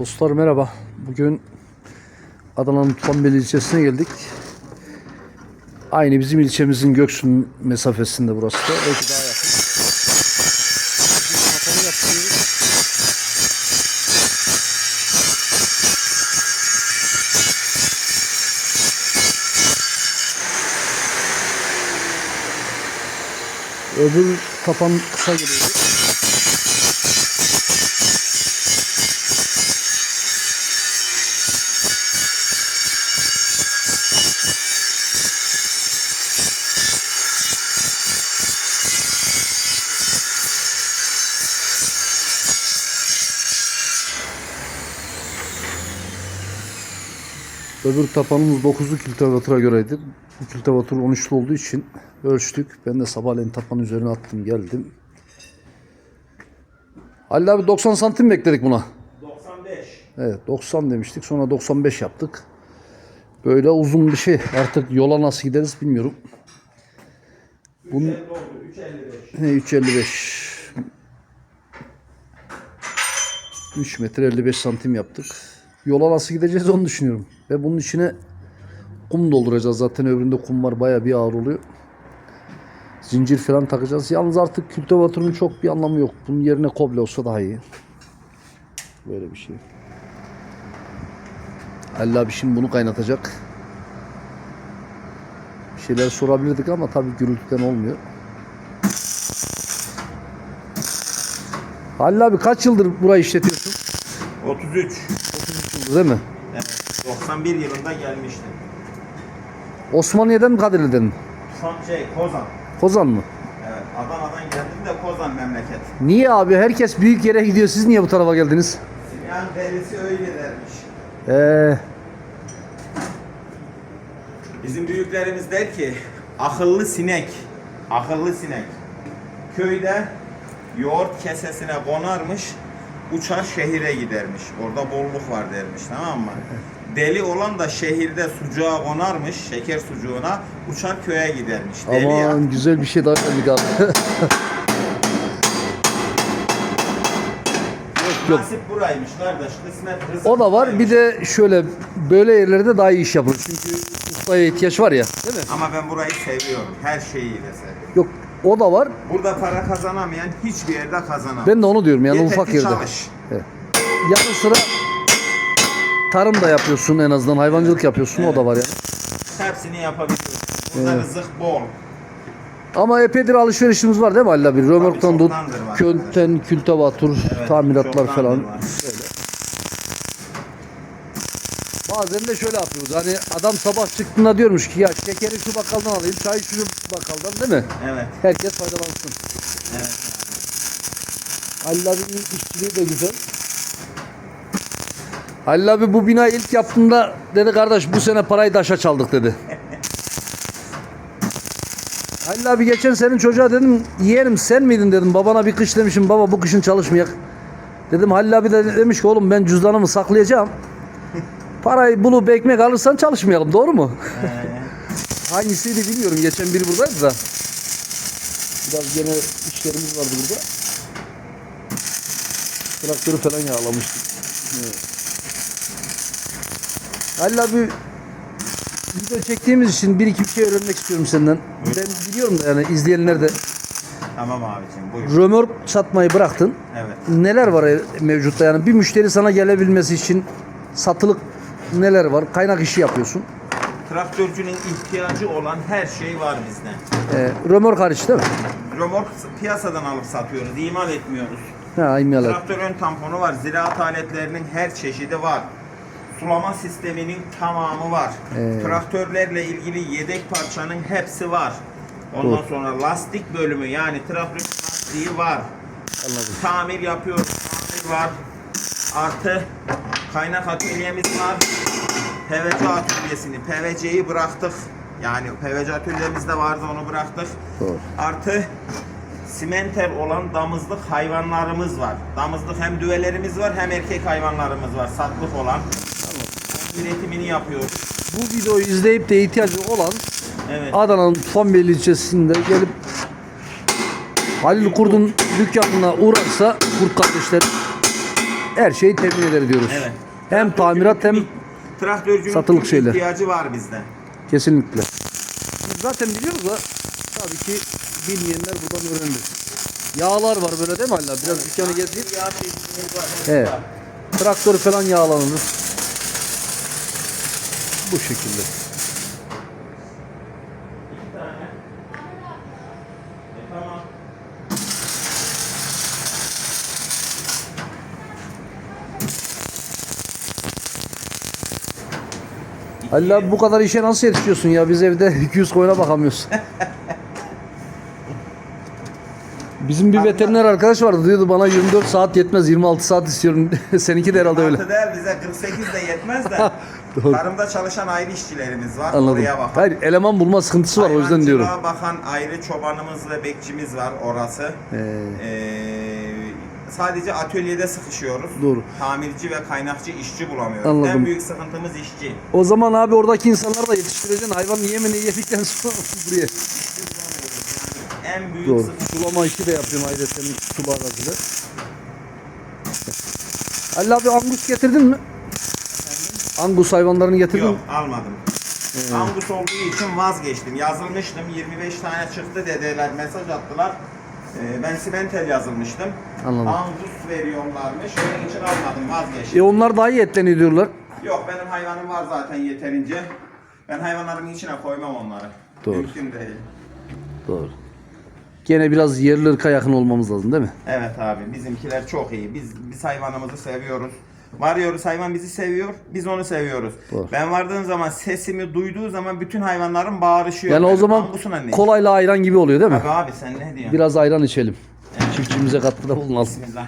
Dostlar merhaba. Bugün Adana'nın Tufanbeli ilçesine geldik. Aynı bizim ilçemizin Göksun mesafesinde burası da. Belki daha yakın. Kapanı yapıyoruz. Öbür kapan kısa geliyor. Öbür tapanımız 9'lu kiltovatra göreydi. Bu kiltovatr 13'lü olduğu için ölçtük. Ben de sabahleyin tapanın üzerine attım geldim. Halil abi 90 santim bekledik buna. 95. Evet 90 demiştik sonra 95 yaptık. Böyle uzun bir şey. Artık yola nasıl gideriz bilmiyorum. Bunun 350 oldu. 355. ne 355 3 metre 55 santim yaptık. Yola nasıl gideceğiz onu düşünüyorum. Ve bunun içine kum dolduracağız. Zaten öbüründe kum var. Baya bir ağır oluyor. Zincir falan takacağız. Yalnız artık kültivatörün çok bir anlamı yok. Bunun yerine koble olsa daha iyi. Böyle bir şey. Halil abi şimdi bunu kaynatacak. Bir şeyler sorabilirdik ama tabii gürültüden olmuyor. Halil abi kaç yıldır burayı işletiyorsun? 33. 33 yıldır değil mi? Evet. 91 yılında gelmiştim. Osmaniye'den mi Kadirli'den mi? Son şey Kozan. Kozan mı? Evet. Adana'dan geldim de Kozan memleket. Niye abi? Herkes büyük yere gidiyor. Siz niye bu tarafa geldiniz? Yani derisi öyle dermiş. Ee, Bizim büyüklerimiz der ki akıllı sinek, akıllı sinek köyde yoğurt kesesine konarmış, uçar şehire gidermiş. Orada bolluk var dermiş tamam mı? Deli olan da şehirde sucuğa konarmış, şeker sucuğuna, uçar köye gidermiş. Deli ya. aman güzel bir şey daha geldik abi. yok yok. Nasip buraymış kardeş, kısmet rızık O da var. buraymış. Bir de şöyle böyle yerlerde daha iyi iş yapılır. Çünkü ustaya ihtiyaç var ya. Değil mi? Ama ben burayı seviyorum, her şeyiyle seviyorum. Yok o da var. Burada para kazanamayan hiçbir yerde kazanamaz. Ben de onu diyorum yani Yeter ufak ki yerde. çalış. Evet. Yanı sıra tarım da yapıyorsun en azından hayvancılık yapıyorsun o da var yani. Hepsini yapabiliyorsun. Burada rızık bol. Ama epeydir alışverişimiz var değil mi Halil abi? Römorktan tut, çoktandır var. könten, kültivatür, Evet, tamiratlar çoktandır falan. var. Böyle. Bazen de şöyle yapıyoruz. Hani adam sabah çıktığında diyormuş ki ya şekeri şu bakkaldan alayım, çayı şu bakkaldan değil mi? Evet. Herkes faydalansın. Evet. Halil abinin işçiliği de güzel. Halil abi bu binayı ilk yaptığında dedi kardeş bu sene parayı taşa çaldık dedi. Halil abi geçen senin çocuğa dedim yeğenim sen miydin dedim babana bir kış demişim baba bu kışın çalışmayak. Dedim Halil abi de demiş ki oğlum ben cüzdanımı saklayacağım. Parayı bulup ekmek alırsan çalışmayalım doğru mu? Hangisiydi bilmiyorum geçen biri buradaydı da. Biraz gene işlerimiz vardı burada. Traktörü falan yağlamıştık. Evet. Halil abi video çektiğimiz için bir iki bir şey öğrenmek istiyorum senden. Ben biliyorum da yani izleyenler de Tamam abicim buyur. römork satmayı bıraktın. Evet. Neler var e- mevcutta yani bir müşteri sana gelebilmesi için satılık neler var? Kaynak işi yapıyorsun. Traktörcünün ihtiyacı olan her şey var bizde. Ee, römork hariç değil mi? Römork piyasadan alıp satıyoruz, imal etmiyoruz. Ha, imyalar. Traktör ön tamponu var, ziraat aletlerinin her çeşidi var. Sulama sisteminin tamamı var. Ee. Traktörlerle ilgili yedek parçanın hepsi var. Ondan Doğru. sonra lastik bölümü yani traktör lastiği var. Anladım. tamir yapıyoruz. Tamir var. Artı kaynak atölyemiz var. PVC atölyesini, PVC'yi bıraktık. Yani PVC atölyemiz de vardı onu bıraktık. Doğru. Artı simenter olan damızlık hayvanlarımız var. Damızlık hem düvelerimiz var hem erkek hayvanlarımız var. Satlık olan. Onun üretimini yapıyoruz. Bu videoyu izleyip de ihtiyacı olan Evet. Adana'nın Tufanbeyli ilçesinde gelip Halil Kurt'un dükkanına uğrarsa Kurt kardeşler her şeyi temin eder diyoruz. Evet. Hem tamirat hem traktörcünün satılık şeyler. ihtiyacı var bizde. kesinlikle. Biz zaten biliyoruz da tabii ki bilmeyenler buradan öğrenir. Yağlar var böyle değil mi Allah? Biraz dükkanı gezdik. Yağ çeşitimiz var. hepsi Evet. var. Traktör falan yağlanır. Bu şekilde. Halil abi bu kadar işe nasıl yetişiyorsun ya? Biz evde 200 koyuna bakamıyoruz. Bizim bir veteriner arkadaş vardı diyordu bana 24 saat yetmez 26 saat istiyorum. Seninki de herhalde öyle. Altı değil bize 48 de yetmez de. Doğru. Tarımda çalışan ayrı işçilerimiz var. Anladım. Oraya bakan. Hayır eleman bulma sıkıntısı var o yüzden diyorum. Bakan ayrı çobanımız ve bekçimiz var orası. Ee, Ee, sadece atölyede sıkışıyoruz. Doğru. Tamirci ve kaynakçı işçi bulamıyoruz. Anladım. En büyük sıkıntımız işçi. o zaman abi oradaki insanları da yetiştireceksin. Hayvan yemini yedikten sonra buraya. En büyük Doğru. sıkıntı Sulama işi de yapıyorum ayrıca senin sulu aracıyla. Halil abi angus getirdin mi? Angus hayvanlarını getirdin yok mi? almadım. Angus olduğu için vazgeçtim. Yazılmıştım. 25 tane çıktı dediler. Mesaj attılar. Ee, ben simentel yazılmıştım. Anladım. Angus veriyorlarmış. Onun için almadım. Vazgeçtim. E onlar daha iyi etleniyor diyorlar. Yok benim hayvanım var zaten yeterince. Ben hayvanlarımın içine koymam onları. Doğru. Mümkün değil. Doğru. Gene biraz yerli ırka yakın olmamız lazım değil mi? Evet abi bizimkiler çok iyi. Biz biz hayvanımızı seviyoruz. Varıyoruz hayvan bizi seviyor. Biz onu seviyoruz. Doğru. Ben vardığım zaman sesimi duyduğu zaman bütün hayvanlarım bağırışıyor. Yani o zaman kolayla ayran gibi oluyor değil mi? Abi, abi sen ne diyorsun? Biraz ayran içelim. Çiftçimize katkıda bulunalım. Bismillah.